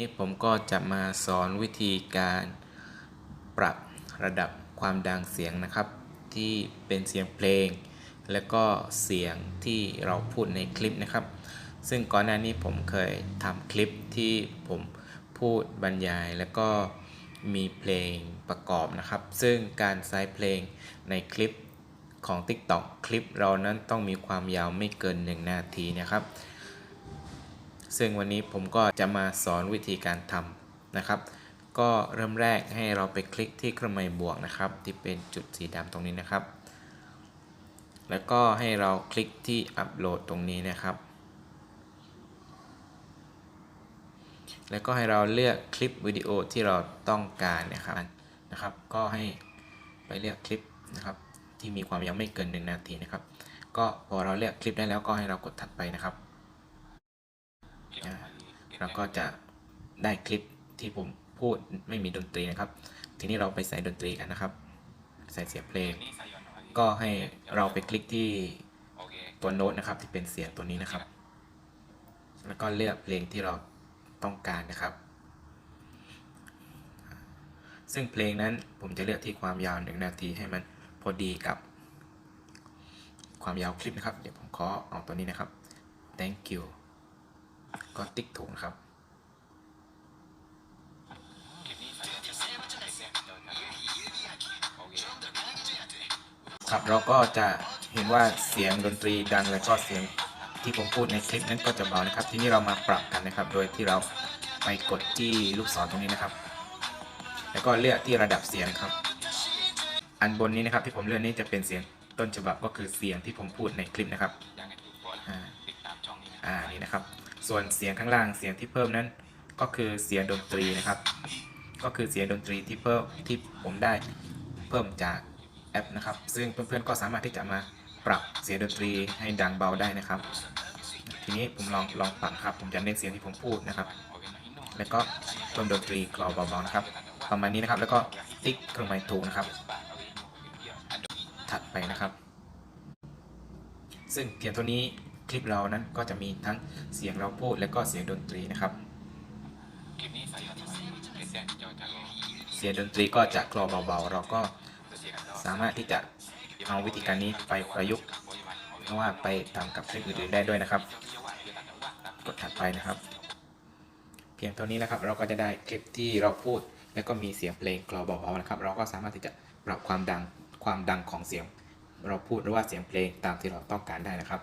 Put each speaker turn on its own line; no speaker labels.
นี้ผมก็จะมาสอนวิธีการปรับระดับความดังเสียงนะครับ ที่เป็นเสียงเพลง และก็เสียงที่เราพูดในคลิปนะครับ ซึ่งก่อนหน้านี้ผมเคยทำคลิปที่ผมพูดบรรยาย แล้วก็มีเพลงประกอบนะครับ ซึ่งการใช้เพลงในคลิปของ TikTok คลิปเรานั้นต้องมีความยาวไม่เกิน 1 นาทีนะครับ ซึ่งวันนี้ผมก็จะมาสอนวิธีการทำนะครับ ก็เริ่มแรกให้เราไปคลิกที่เครื่องหมายบวกนะครับ ที่เป็นจุดสีดำตรงนี้นะครับ แล้วก็ให้เราคลิกที่อัปโหลดตรงนี้นะครับ แล้วก็ให้เราเลือกคลิปวิดีโอที่เราต้องการนะครับนะครับ ก็ให้ไปเลือกคลิปนะครับ ที่มีความยาวไม่เกิน 1 นาทีนะครับ ก็พอเราเลือกคลิปได้แล้วก็ให้เรากดถัดไปนะครับ เราก็จะได้คลิปที่ผมพูดไม่มีดนตรีนะครับ ทีนี้เราไปใส่ดนตรีกันนะครับ ใส่เสียงเพลง ก็ให้เราไปคลิกที่ตัวโน้ตนะครับ ที่เป็นเสียงตัวนี้นะครับ แล้วก็เลือกเพลงที่เราต้องการนะครับ ซึ่งเพลงนั้นผมจะเลือกที่ความยาวหนึ่งนาทีให้มันพอดีกับ ความยาวคลิปนะครับ เดี๋ยวผมขอเอาตัวนี้นะครับ thank you ก็ติ๊กถูกครับครับเราก็จะเห็นว่าเสียงดนตรีดังและก็เสียงที่ผมพูดในคลิปนั้นก็จะเบานะครับ ทีนี้เรามาปรับกันนะครับ โดยที่เราไปกดที่ลูกศรตรงนี้นะครับ แล้วก็เลือกที่ระดับเสียงครับ อันบนนี้นะครับที่ผมเลือกนี้จะเป็นเสียงต้นฉบับก็คือเสียงที่ผมพูดในคลิปนะครับอ่าอ่านี่นะครับ ส่วนเสียงข้างล่างเสียงที่เพิ่มนั้น ก็คือเสียงดนตรีนะครับ ก็คือเสียงดนตรีที่เพิ่มที่ผมได้เพิ่มจากแอปนะครับ ซึ่งเพื่อนๆก็สามารถที่จะมาปรับเสียงดนตรีให้ดังเบาได้นะครับ ทีนี้ผมลองลองปรับครับ ผมจะเน้นเสียงที่ผมพูดนะครับ แล้วก็เพิ่มดนตรีกรอเบาๆนะครับ ประมาณนี้นะครับ แล้วก็ติ๊กเครื่องหมายถูกนะครับ ถัดไปนะครับ ซึ่งเพียงเท่านี้ คลิปเรานั้นก็จะมีทั้งเสียงเราพูดและก็เสียงดนตรีนะครับ เสียงดนตรีก็จะกรอเบาๆ เราก็สามารถที่จะเอาวิธีการนี้ไปประยุกต์เพราะว่าไปทำกับคลิปอื่นๆได้ด้วยนะครับ กดถัดไปนะครับ เพียงเท่านี้นะครับเราก็จะได้คลิปที่เราพูด แล้วก็มีเสียงเพลงกรอเบาๆนะครับ เราก็สามารถที่จะปรับความดังความดังของเสียง เราพูดหรือว่าเสียงเพลงตามที่เราต้องการได้นะครับ